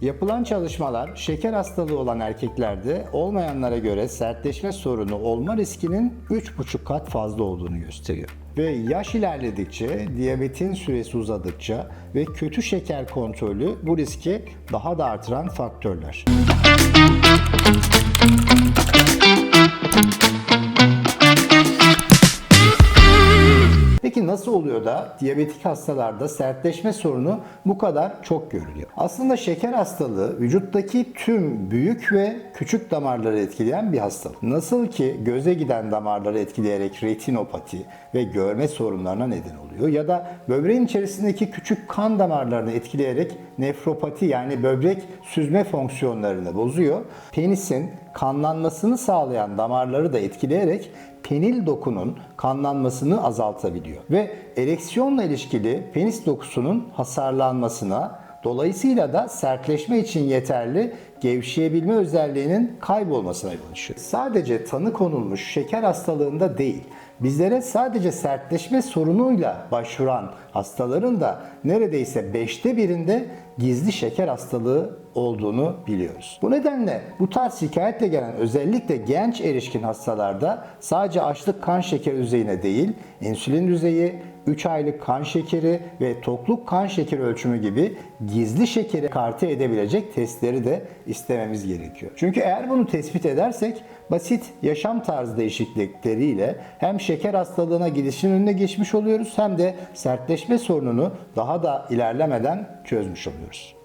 Yapılan çalışmalar şeker hastalığı olan erkeklerde olmayanlara göre sertleşme sorunu olma riskinin 3,5 kat fazla olduğunu gösteriyor. Ve yaş ilerledikçe, diyabetin süresi uzadıkça ve kötü şeker kontrolü bu riski daha da artıran faktörler. Peki nasıl oluyor da diyabetik hastalarda sertleşme sorunu bu kadar çok görülüyor? Aslında şeker hastalığı vücuttaki tüm büyük ve küçük damarları etkileyen bir hastalık. Nasıl ki göze giden damarları etkileyerek retinopati ve görme sorunlarına neden oluyor ya da böbreğin içerisindeki küçük kan damarlarını etkileyerek nefropati yani böbrek süzme fonksiyonlarını bozuyor. Penisin kanlanmasını sağlayan damarları da etkileyerek penil dokunun kanlanmasını azaltabiliyor. Ve ereksiyonla ilişkili penis dokusunun hasarlanmasına, dolayısıyla da sertleşme için yeterli gevşeyebilme özelliğinin kaybolmasına yol açıyor. Sadece tanı konulmuş şeker hastalığında değil, bizlere sadece sertleşme sorunuyla başvuran hastaların da neredeyse beşte birinde gizli şeker hastalığı olduğunu biliyoruz. Bu nedenle bu tarz şikayetle gelen özellikle genç erişkin hastalarda sadece açlık kan şekeri düzeyine değil, insülin düzeyi, 3 aylık kan şekeri ve tokluk kan şekeri ölçümü gibi gizli şekeri karte edebilecek testleri de istememiz gerekiyor. Çünkü eğer bunu tespit edersek basit yaşam tarzı değişiklikleriyle hem şeker hastalığına gidişin önüne geçmiş oluyoruz hem de sertleşme sorununu daha da ilerlemeden çözmüş oluyoruz.